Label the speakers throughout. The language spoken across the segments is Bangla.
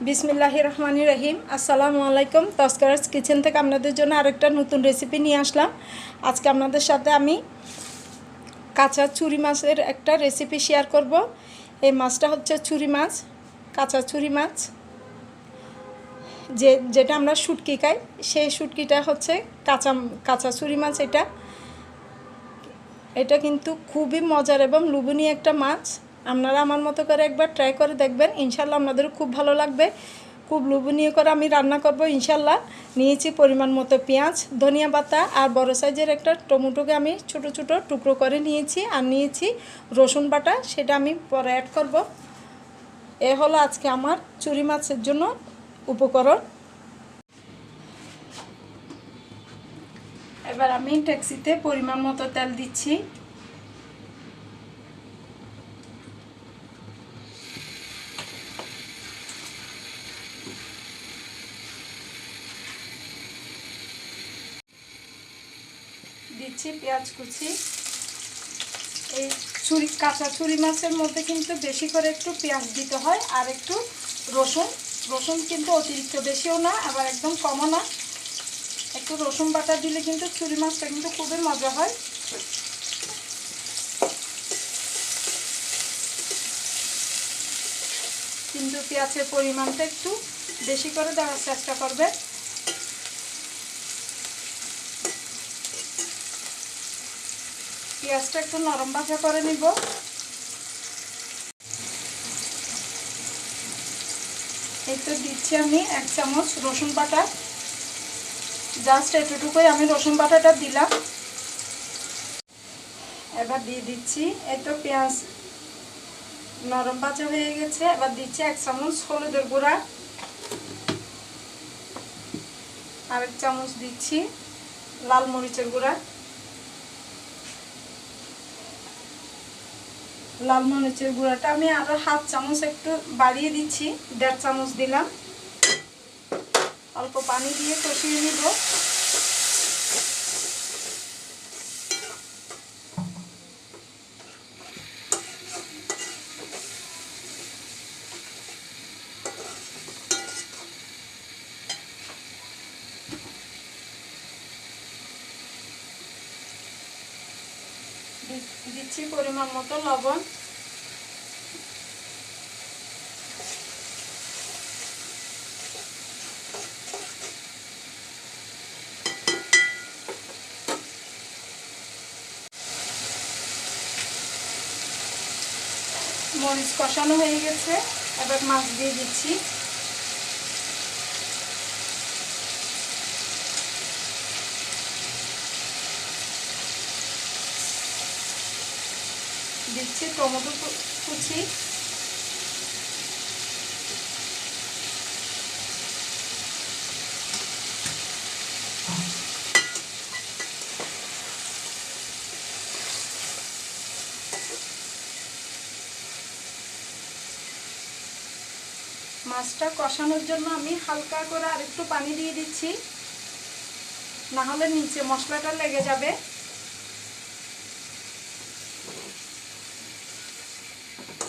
Speaker 1: বিসমিল্লাহ রহমানি রহিম। আসসালামু আলাইকুম। তস্করাজ কিচেন থেকে আপনাদের জন্য আরেকটা নতুন রেসিপি নিয়ে আসলাম। আজকে আপনাদের সাথে আমি কাঁচা চুরি মাছের একটা রেসিপি শেয়ার করব। এই মাছটা হচ্ছে চুরি মাছ, কাঁচা চুরি মাছ। যে, যেটা আমরা শুটকি খাই, সেই শুটকিটা হচ্ছে কাঁচা কাঁচা চুরি মাছ এটা। এটা কিন্তু খুবই মজার এবং লুবনীয় একটা মাছ। আপনারা আমার মতো করে একবার ট্রাই করে দেখবেন। ইনশাল্লাহ আপনাদেরও খুব ভালো লাগবে। খুব লোভনীয় করে আমি রান্না করব ইনশাল্লাহ নিয়েছি পরিমাণ মতো পেঁয়াজ, ধনিয়া পাতা আর বড় সাইজের একটা টমেটোকে আমি ছোট ছোট টুকরো করে নিয়েছি আর নিয়েছি রসুন বাটা, সেটা আমি পরে অ্যাড করব। এ হলো আজকে আমার চুরি মাছের জন্য উপকরণ। এবার আমি ট্যাক্সিতে পরিমাণ মতো তেল দিচ্ছি। দিচ্ছি, পেঁয়াজ কুচি। এই ছুরি, কাঁচা ছুরি মাছের মধ্যে কিন্তু বেশি করে একটু পেঁয়াজ দিতে হয় আর একটু রসুন। রসুন কিন্তু অতিরিক্ত বেশিও না, আবার একদম কমও না। একটু রসুন বাটা দিলে কিন্তু ছুরি মাছটা কিন্তু খুবই মজা হয়। কিন্তু পেঁয়াজের পরিমাণটা একটু বেশি করে দেওয়ার চেষ্টা করবে পেঁয়াজটা একটু নরম ভাজা করে নিব। এই তো দিচ্ছি আমি এক চামচ রসুন বাটা। জাস্ট এতটুকুই আমি রসুন বাটাটা দিলাম। এবার দিয়ে দিচ্ছি, এই তো পেঁয়াজ নরম ভাজা হয়ে গেছে। এবার দিচ্ছি এক চামচ হলুদের গুঁড়া। আরেক চামচ দিচ্ছি লাল মরিচের গুঁড়া। লাল মরিচের গুঁড়াটা আমি আরও হাফ চামচ একটু বাড়িয়ে দিচ্ছি, দেড় চামচ দিলাম। অল্প পানি দিয়ে কষিয়ে নিব। দিচ্ছি পরিমাণ মতো লবণ। মরিচ কষানো হয়ে গেছে। এবার মাছ দিয়ে দিচ্ছি। দিচ্ছি টমেটো কুচি। মাছটা কষানোর জন্য আমি হালকা করে আরেকটু পানি দিয়ে দিচ্ছি। না হলে নিচে মশলাটা লেগে যাবে।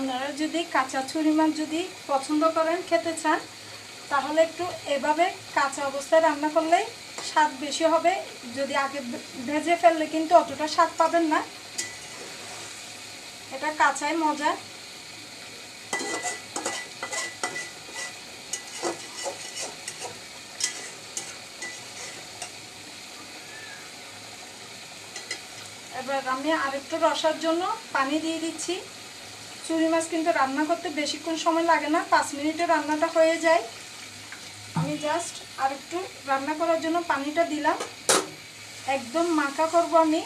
Speaker 1: আপনারা যদি কাঁচা ছুরি মাছ যদি পছন্দ করেন, খেতে চান, তাহলে একটু এভাবে কাঁচা অবস্থায় রান্না করলে স্বাদ বেশি হবে। যদি আগে ভেজে ফেললে কিন্তু অতটা স্বাদ পাবেন না। এটা কাঁচাই মজা। এবার আমি আরেকটু রসার জন্য পানি দিয়ে দিচ্ছি। চুরি মাছ কিন্তু রান্না করতে বেশিক্ষণ সময় লাগে না, পাঁচ মিনিটে রান্নাটা হয়ে যায়। আমি জাস্ট আর একটু রান্না করার জন্য পানিটা দিলাম। একদম মাখা করব আমি।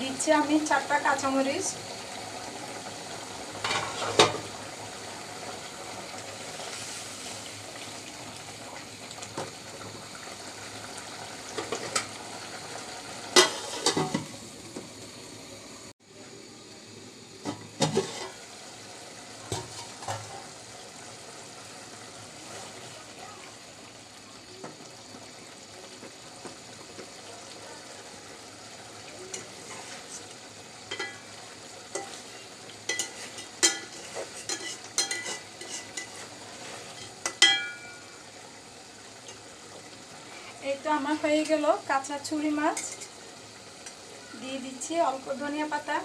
Speaker 1: দিচ্ছি আমি চারটা কাঁচামরিচ। এই তো আমার হয়ে গেল কাঁচা চুড়ি মাছ। দিয়ে দিচ্ছি অল্প ধনিয়া পাতা।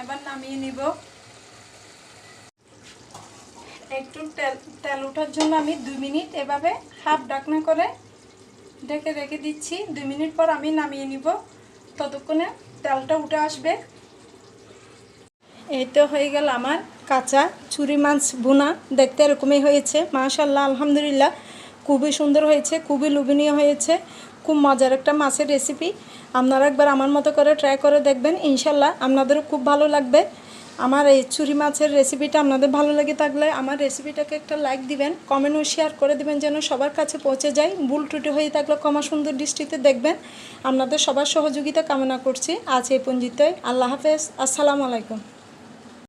Speaker 1: এবার নামিয়ে নিব। একটু তেল তেল ওঠার জন্য আমি দুই মিনিট এভাবে হাফ ডাকনা করে ঢেকে রেখে দিচ্ছি। দুই মিনিট পর আমি নামিয়ে নিব। ততক্ষণে তেলটা উঠে আসবে। এই তো হয়ে গেল আমার কাঁচা চুরি মাছ বোনা দেখতে এরকমই হয়েছে। মাশাল্লাহ আলহামদুলিল্লাহ। খুবই সুন্দর হয়েছে, খুবই লোভনীয় হয়েছে। খুব মজার একটা মাছের রেসিপি আপনারা একবার আমার মতো করে ট্রাই করে দেখবেন। ইনশাল্লাহ আপনাদেরও খুব ভালো লাগবে। আমার এই চুরি মাছের রেসিপিটা আপনাদের ভালো লাগে থাকলে আমার রেসিপিটাকে একটা লাইক দিবেন কমেন্ট ও শেয়ার করে দিবেন যেন সবার কাছে পৌঁছে যায়। ভুল ত্রুটি হয়ে থাকলে ক্ষমা সুন্দর দৃষ্টিতে দেখবেন। আপনাদের সবার সহযোগিতা কামনা করছি। আজ এই পঞ্জিতে আল্লাহ হাফেজ। আসসালামু আলাইকুম।